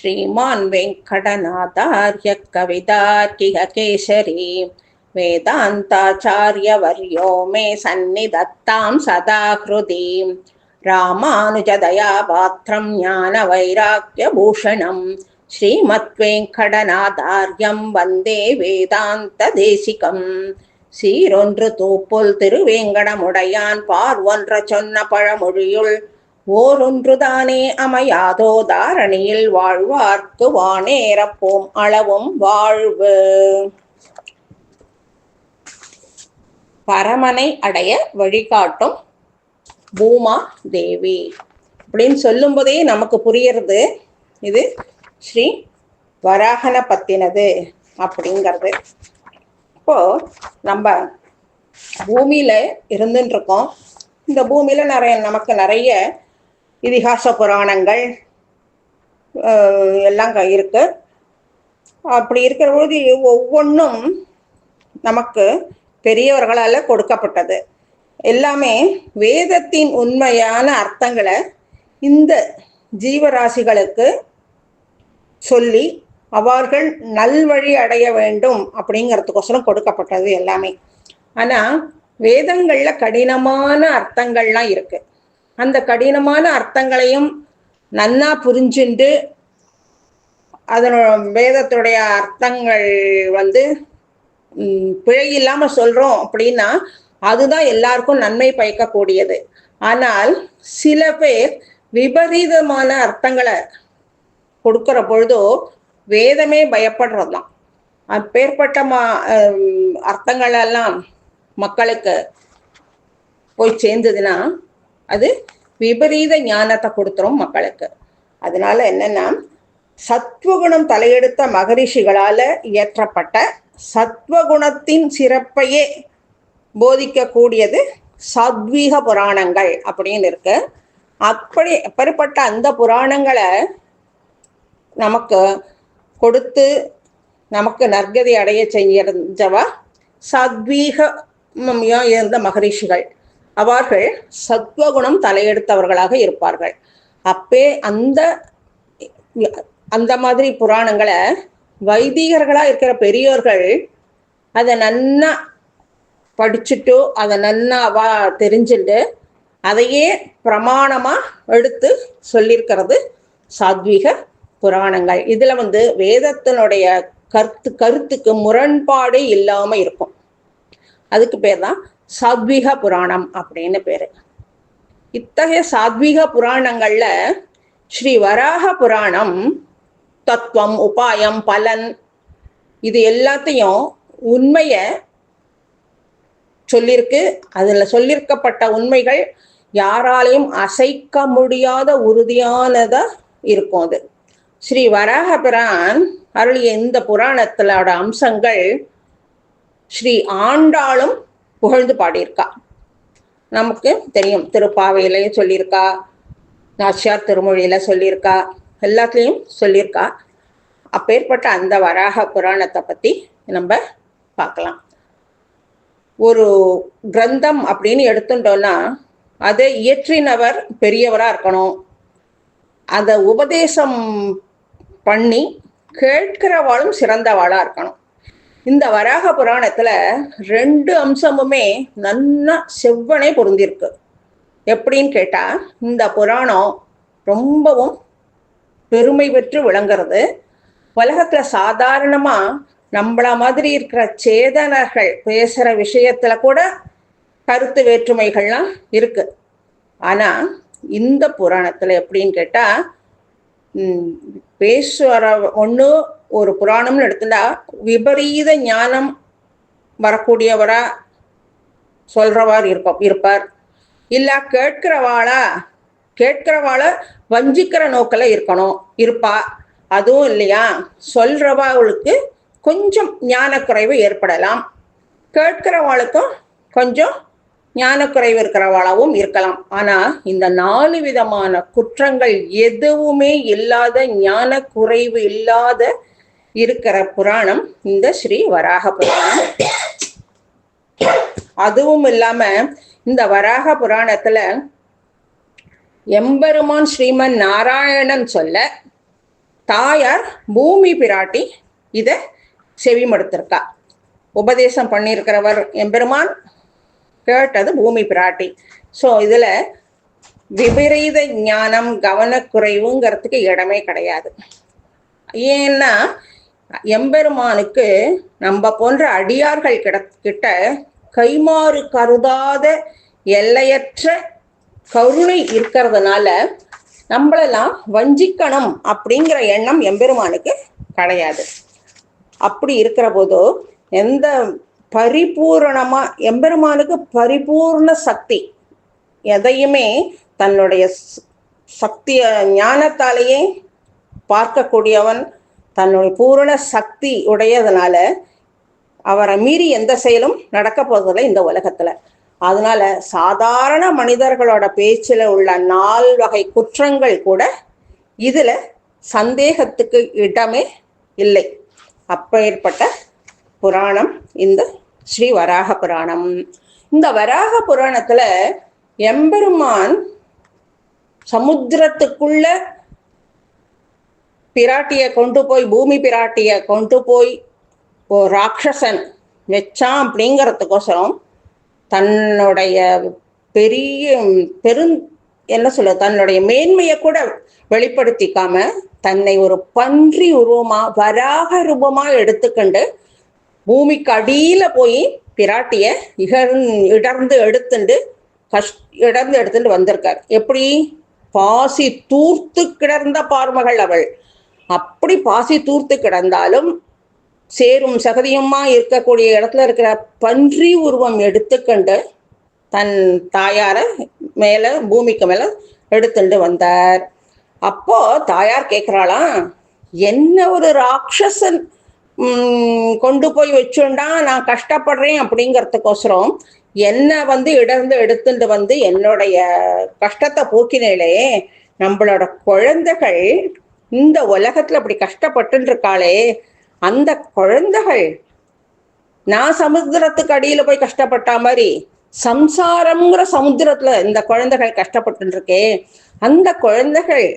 श्रीमान् वेङ्कटनाथार्य कवितार्किह केसरी वेदान्ताचार्यवर्यो मे सन्निधत्तां सदा हृदीं रामानुजदयापात्रं ज्ञानवैराग्यभूषणं ஸ்ரீமத்வேங்கடநாதாரியம் வந்தே வேதாந்த தேசிகம் சீரொன்று தூப்புல் திருவேங்கடமுடையான் பார்வொன்ற சொன்ன பழமொழியுள் ஓரொன்றுதானே அமையாதோ தாரணியில் வாழ்வார்க்கு வானேரப்போம் அளவும் வாழ்வு. பரமனை அடைய வழிகாட்டும் பூமா தேவி. அப்படின்னு சொல்லும்போதே நமக்கு புரியறது இது ஸ்ரீ வராகன பத்தினது அப்படிங்கிறது. இப்போ நம்ம பூமியில இருந்துட்டு இருக்கோம் இந்த பூமியில நிறைய நமக்கு நிறைய இதிகாச புராணங்கள் எல்லாம் க- இருக்கு. அப்படி இருக்கிற பொழுது ஒவ்வொன்றும் நமக்கு பெரியவர்களால் கொடுக்கப்பட்டது. எல்லாமே வேதத்தின் உண்மையான அர்த்தங்களை இந்த ஜீவராசிகளுக்கு சொல்லி அவர்கள் நல்வழி அடைய வேண்டும் அப்படிங்கிறதுக்கோசரம் கொடுக்கப்பட்டது எல்லாமே. ஆனால் வேதங்களில் கடினமான அர்த்தங்கள்லாம் இருக்குது அந்த கடினமான அர்த்தங்களையும் நன்னா புரிஞ்சுண்டு அதனோட வேதத்துடைய அர்த்தங்கள் வந்து பிழை இல்லாம சொல்றோம் அப்படின்னா அதுதான் எல்லாருக்கும் நன்மை பயக்கக்கூடியது. ஆனால் சில பேர் விபரீதமான அர்த்தங்களை கொடுக்கிற பொழுதோ வேதமே பயப்படுறதுதான். அப்பேற்பட்ட மா அர்த்தங்களெல்லாம் மக்களுக்கு போய் சேர்ந்ததுன்னா அது விபரீத ஞானத்தை கொடுத்துரும் மக்களுக்கு. அதனால என்னன்னா சத்வகுணம் தலையெடுத்த மகரிஷிகளால இயற்றப்பட்ட சத்வகுணத்தின் சிறப்பையே போதிக்கக்கூடியது சாத்வீக புராணங்கள் அப்படின்னு இருக்கு. அப்படி அப்படிப்பட்ட அந்த புராணங்களை நமக்கு கொடுத்து நமக்கு நற்கதி அடைய செஞ்சவா சாத்வீகமியா இருந்த மகரிஷிகள். அவர்கள் சத்வகுணம் தலையெடுத்தவர்களாக இருப்பார்கள். அப்பே அந்த அந்த மாதிரி புராணங்களை வைதிகர்களா இருக்கிற பெரியோர்கள் அதை நன்னா படிச்சுட்டு அதை நன்னா வா தெரிஞ்சுட்டு அதையே பிரமாணமா எடுத்து சொல்லியிருக்கிறது சாத்வீக புராணங்கள். இதுல வந்து வேதத்தினுடைய கருத்து கருத்துக்கு முரண்பாடு இல்லாம இருக்கும். அதுக்கு பேர் தான் சாத்வீக புராணம் அப்படின்னு பேரு. இத்தகைய சாத்வீக புராணங்கள்ல ஸ்ரீ வராக புராணம் தத்துவம் உபாயம் பலன் இது எல்லாத்தையும் உண்மைய சொல்லியிருக்கு அதுல சொல்லியிருக்கப்பட்ட உண்மைகள் யாராலையும் அசைக்க முடியாத உறுதியானதா இருக்கும் அது. ஸ்ரீ வராகபிரான் அருளிய இந்த புராணத்திலோட அம்சங்கள் ஸ்ரீ ஆண்டாளும் புகழ்ந்து பாடியிருக்கா. நமக்கு தெரியும். திருப்பாவையிலையும் சொல்லியிருக்கா. நாச்சியார் திருமொழியில சொல்லியிருக்கா. எல்லாத்துலேயும் சொல்லியிருக்கா. அப்பேற்பட்ட அந்த வராக புராணத்தை பத்தி நம்ம பார்க்கலாம். ஒரு கிரந்தம் அப்படின்னு எடுத்துட்டோம்னா அதை இயற்றினவர் பெரியவராக இருக்கணும். அதை உபதேசம் பண்ணி கேட்கிறவாளும் சிறந்தவாளாக இருக்கணும். இந்த வராக புராணத்துல ரெண்டு அம்சமுமே நன்னா செவ்வனே பொருந்திருக்கு. எப்படின்னு கேட்டா இந்த புராணம் ரொம்பவும் பெருமை பெற்று விளங்குறது உலகத்துல சாதாரணமா நம்மள மாதிரி இருக்கிற சேதனர்கள் பேசுற விஷயத்துல கூட கருத்து வேற்றுமைகள்லாம் இருக்கு. ஆனா இந்த புராணத்துல எப்படின்னு கேட்டா பேசுற ஒன்று ஒரு புராணம்னு எடுத்துட்டா விபரீத ஞானம் வரக்கூடியவரா சொல்றவார் இருப்ப இருப்பார். இல்ல கேட்கிறவாளா கேட்கிறவாள வஞ்சிக்கிற நோக்கில் இருக்கணும் இருப்பா. அதுவும் இல்லையா? சொல்றவாளுக்கு கொஞ்சம் ஞானக்குறைவு ஏற்படலாம். கேட்கிறவாளுக்கும் கொஞ்சம் ஞானக்குறைவு இருக்கிறவாளாவும் இருக்கலாம். ஆனா இந்த நாலு விதமான குற்றங்கள் எதுவுமே இல்லாத ஞான குறைவு இல்லாத இருக்கிற புராணம் இந்த ஸ்ரீ வராக புராணம். அதுவும் இல்லாம இந்த வராக புராணத்துல எம்பெருமான் ஸ்ரீமன் நாராயணன் சொல்ல தாயார் பூமி பிராட்டி இதை செவிமடுத்திருக்கா. உபதேசம் பண்ணியிருக்கிறவர் எம்பெருமான். கேட்டது பூமி பிராட்டி. ஸோ இதில் விபரீத ஞானம் கவனக்குறைவுங்கிறதுக்கு இடமே கிடையாது. ஏன்னா எம்பெருமானுக்கு நம்ம போன்ற அடியார்கள் கிட கிட்ட கைமாறு கருதாத எல்லையற்ற கருணை இருக்கிறதுனால நம்மளெல்லாம் வஞ்சிக்கணும் அப்படிங்கிற எண்ணம் எம்பெருமானுக்கு கிடையாது. அப்படி இருக்கிற போதோ எந்த பரிபூரணமா எம்பெருமானுக்கு பரிபூர்ண சக்தி. எதையுமே தன்னுடைய சக்திய ஞானத்தாலேயே பார்க்கக்கூடியவன் தன்னுடைய பூரண சக்தி உடையதுனால அவரை மீறி எந்த செயலும் நடக்க போவதில்லை இந்த உலகத்துல. அதனால சாதாரண மனிதர்களோட பேச்சில் உள்ள நால் வகை குற்றங்கள் கூட இதுல சந்தேகத்துக்கு இடமே இல்லை. அப்பேற்பட்ட புராணம் இந்த ஸ்ரீ வராக புராணம் இந்த வராக புராணத்துல எம்பெருமான் சமுத்திரத்துக்குள்ள பிராட்டிய கொண்டு போய் பூமி பிராட்டிய கொண்டு போய் ஒரு ராட்சசன் வச்சான் அப்படிங்கிறதுக்கோசரம் தன்னுடைய பெரிய பெரும் என்ன சொல்ல தன்னுடைய மேன்மையை கூட வெளிப்படுத்திக்காம தன்னை ஒரு பன்றி உருவமா வராக ரூபமா எடுத்துக்கொண்டு பூமிக்கு அடியில போய் பிராட்டிய இகர் இடர்ந்து எடுத்துண்டு கஷ் இடர்ந்து எடுத்துட்டு வந்திருக்கார் எப்படி பாசி தூர்த்து கிடந்த பார்மகள் அவள் அப்படி பாசி தூர்த்து கிடந்தாலும் சேரும் சகதியுமா இருக்கக்கூடிய இடத்துல இருக்கிற பன்றி உருவம் எடுத்துக்கண்டு தன் தாயார மேல பூமிக்கு மேல எடுத்துட்டு வந்தார் அப்போ தாயார் கேட்கிறாளாம் என்ன ஒரு ராட்சசன் கொண்டு போய் வச்சோண்டா நான் கஷ்டப்படுறேன் அப்படிங்கிறதுக்கோசரம் என்ன வந்து இடர்ந்து எடுத்துட்டு வந்து என்னுடைய கஷ்டத்தை போக்கினேலே நம்மளோட குழந்தைகள் இந்த உலகத்துல அப்படி கஷ்டப்பட்டு இருக்காளே அந்த குழந்தைகள் நான் சமுத்திரத்துக்கு அடியில போய் கஷ்டப்பட்ட மாதிரி சம்சாரம்ங்கிற சமுத்திரத்துல இந்த குழந்தைகள் கஷ்டப்பட்டு இருக்கே அந்த குழந்தைகள்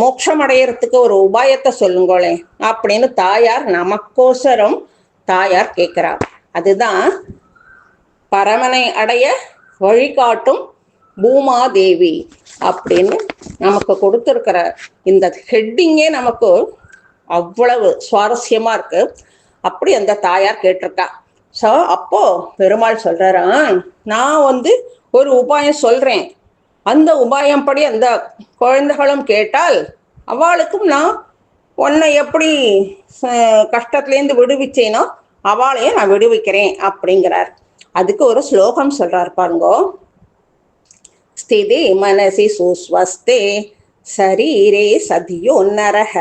மோட்சம் அடையறதுக்கு ஒரு உபாயத்தை சொல்லுங்களே அப்படின்னு தாயார் நமக்கோசரம் தாயார் கேட்கிறார். அதுதான் பரமனை அடைய வழிகாட்டும் பூமாதேவி அப்படின்னு நமக்கு கொடுத்துருக்கிற இந்த ஹெட்டிங்கே நமக்கு அவ்வளவு சுவாரஸ்யமா இருக்கு. அப்படி அந்த தாயார் கேட்டிருக்கா. ஸோ அப்போ பெருமாள் சொல்றாராம் நான் வந்து ஒரு உபாயம் சொல்றேன். அந்த உபாயம்படி அந்த குழந்தைகளும் கேட்டால் அவளுக்கும் நான் உன்னை எப்படி கஷ்டத்துலேருந்து விடுவிச்சேனோ அவளையும் நான் விடுவிக்கிறேன் அப்படிங்கிறார். அதுக்கு ஒரு ஸ்லோகம் சொல்றார் பாருங்கோ. ஸ்திதி மனசி சுஸ்வஸ்தே சரீரே சதியோ நரக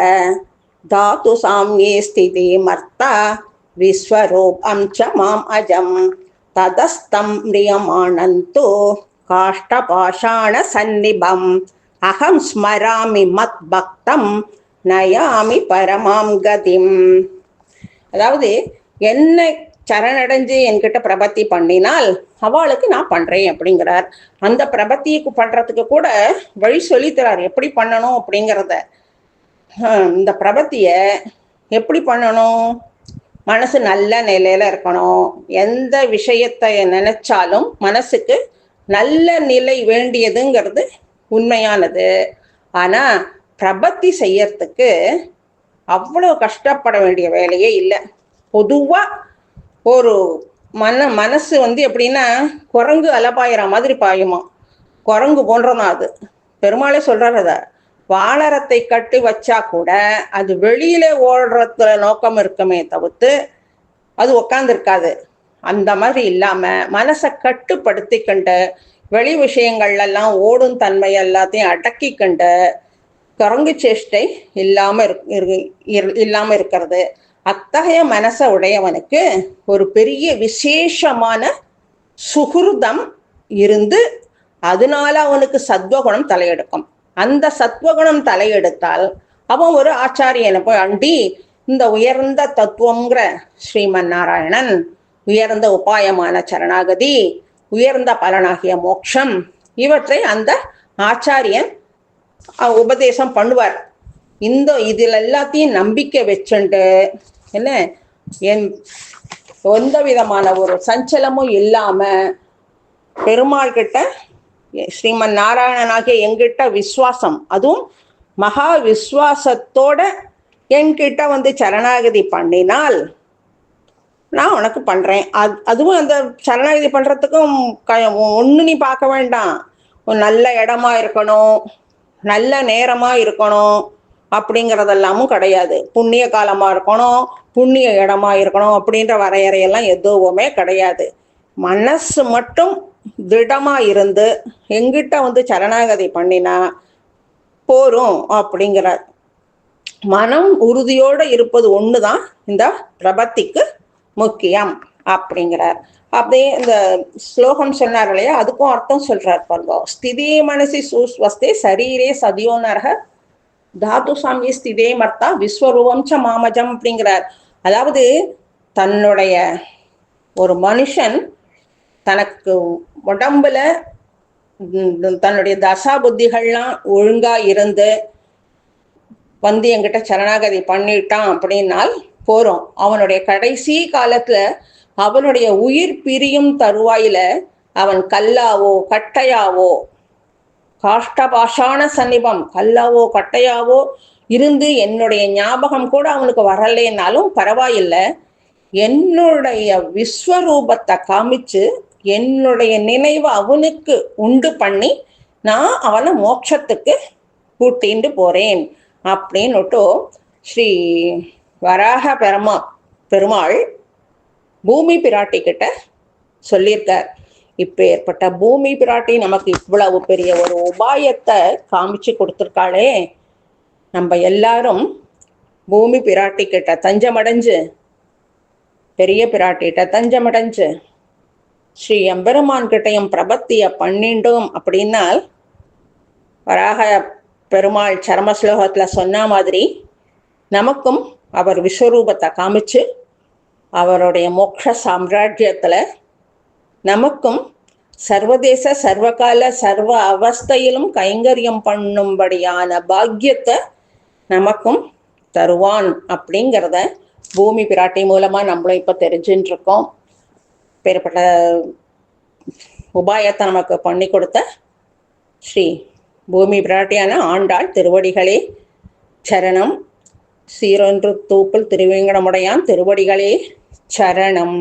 தாத்து சாமியே ஸ்திதி மர்த்தா விஸ்வரூபம் ச மாம் அஜம் ததஸ்தம் ஆனந்தோ काष्ठपाषाणसन्निभम् अहं स्मरामि मद्भक्तं நயாமி பரமாம் கதிம் அதாவது என்னை சரணடைஞ்சு என்கிட்ட பிரபத்தி பண்ணினால் அவளுக்கு நான் பண்றேன் அப்படிங்கிறார் அந்த பிரபத்திக்கு பண்றதுக்கு கூட வழி சொல்லித்தரார் எப்படி பண்ணணும் அப்படிங்கிறத ஹம், இந்த பிரபத்திய எப்படி பண்ணணும் மனசு நல்ல நிலையில இருக்கணும் எந்த விஷயத்தை நினைச்சாலும் மனசுக்கு நல்ல நிலை வேண்டியதுங்கிறது உண்மையானது. ஆனால் பிரபத்தி செய்யறதுக்கு அவ்வளோ கஷ்டப்பட வேண்டிய வேலையே இல்லை. பொதுவாக ஒரு மன மனசு வந்து எப்படின்னா குரங்கு அலபாயிற மாதிரி பாயுமா குரங்கு போன்றதான் அது. பெருமாளே சொல்றாரு அத. கட்டி வச்சா கூட அது வெளியில ஓடுறதுல நோக்கம் இருக்குமே தவிர்த்து அது உக்காந்துருக்காது. அந்த மாதிரி இல்லாம மனசை கட்டுப்படுத்தி கண்டு வெளி விஷயங்கள்ல எல்லாம் ஓடும் தன்மை எல்லாத்தையும் அடக்கி கண்டு குரங்கு சேஷ்டை இல்லாம இருக்- இரு- இரு- இல்லாம இருக்கிறது. அத்தகைய மனசை உடையவனுக்கு ஒரு பெரிய விசேஷமான சுகிருதம் இருந்து அதனால அவனுக்கு சத்வகுணம் தலையெடுக்கும். அந்த சத்வகுணம் தலையெடுத்தால் அவன் ஒரு ஆச்சாரியனை போய் அண்டி இந்த உயர்ந்த தத்துவங்கிற ஸ்ரீமன் நாராயணன் உயர்ந்த உபாயமான சரணாகதி உயர்ந்த பலனாகிய மோட்சம் இவற்றை அந்த ஆச்சாரியன் உபதேசம் பண்ணுவார். இந்த இதில் எல்லாத்தையும் நம்பிக்கை வச்சுண்டு என்ன? என் எந்த விதமான ஒரு சஞ்சலமும் இல்லாமல் பெருமாள் கிட்ட ஸ்ரீமன் நாராயணனாகிய எங்கிட்ட விஸ்வாசம் அதுவும் மகா விஸ்வாசத்தோட என்கிட்ட வந்து சரணாகதி பண்ணினால் நான் உனக்கு பண்றேன். அது அதுவும் அந்த சரணாகதி பண்றதுக்கும் ஒண்ணு ஒன்று நீ பார்க்க வேண்டாம். நல்ல இடமா இருக்கணும். நல்ல நேரமா இருக்கணும். அப்படிங்கிறதெல்லாமும் கிடையாது. புண்ணிய காலமா இருக்கணும். புண்ணிய இடமா இருக்கணும் அப்படின்ற வரையறையெல்லாம் எதுவுமே கிடையாது. மனசு மட்டும் திடமா இருந்து எங்கிட்ட வந்து சரணாகதி பண்ணினா போரும் அப்படிங்கிறார் மனம் உறுதியோடு இருப்பது ஒண்ணுதான். இந்த பிரபத்திக்கு முக்கியம் அப்படிங்கிறார். அப்படியே இந்த ஸ்லோகம் சொன்னார் இல்லையா? அதுக்கும் அர்த்தம் சொல்றார் பாருங்க. ஸ்திதி மனசி சூஸ்வஸ்தே சரீரே சதியோனர்க தாத்து சாமி ஸ்திதே மர்த்தா விஸ்வரூபம் ச மாமஜம் அப்படிங்கிறார். அதாவது தன்னுடைய ஒரு மனுஷன் தனக்கு உடம்புல தன்னுடைய தசா புத்திகள்லாம் ஒழுங்கா இருந்து வந்து என்கிட்ட சரணாகதி பண்ணிட்டான் அப்படின்னால் போறோம். அவனுடைய கடைசி காலத்துல அவனுடைய உயிர் பிரியும் தருவாயில அவன் கல்லாவோ கட்டையாவோ காஷ்டபாஷான சன்னிபம் கல்லாவோ கட்டையாவோ இருந்து என்னுடைய ஞாபகம் கூட அவனுக்கு வரலைன்னாலும் பரவாயில்லை. என்னுடைய விஸ்வரூபத்தை காமிச்சு என்னுடைய நினைவை அவனுக்கு உண்டு பண்ணி நான் அவனை மோட்சத்துக்கு கூட்டிண்டு போறேன். அப்படின்னுட்டு ஸ்ரீ வராக பெருமா பெருமாள் பூமி பிராட்டி கிட்ட சொல்லியிருக்கார். இப்ப ஏற்பட்ட பூமி பிராட்டி நமக்கு இவ்வளவு பெரிய ஒரு உபாயத்தை காமிச்சு கொடுத்துருக்காளே. நம்ம எல்லாரும் பூமி பிராட்டி கிட்ட தஞ்சமடைஞ்சு பெரிய பிராட்டிகிட்ட தஞ்சமடைஞ்சு ஸ்ரீ எம்பெருமான் கிட்டையும் பிரபத்திய பண்ணிண்டோம் அப்படின்னால் வராக பெருமாள் சரம ஸ்லோகத்தில் சொன்ன மாதிரி நமக்கும் அவர் விஸ்வரூபத்தை காமிச்சு அவருடைய மோட்ச சாம்ராஜ்யத்தில் நமக்கும் சர்வதேச சர்வகால சர்வ அவஸ்தையிலும் கைங்கரியம் பண்ணும்படியான பாக்கியத்தை நமக்கும் தருவான் அப்படிங்கிறத பூமி பிராட்டி மூலமாக நம்மளும் இப்போ தெரிஞ்சுட்டு இருக்கோம் பேர்பட்ட உபாயத்தை நமக்கு பண்ணி கொடுத்த ஸ்ரீ பூமி பிராட்டியான ஆண்டாள் திருவடிகளே சரணம். சீரொன்று தூக்கல் திருவேங்கடமுடையான் திருவடிகளே சரணம்.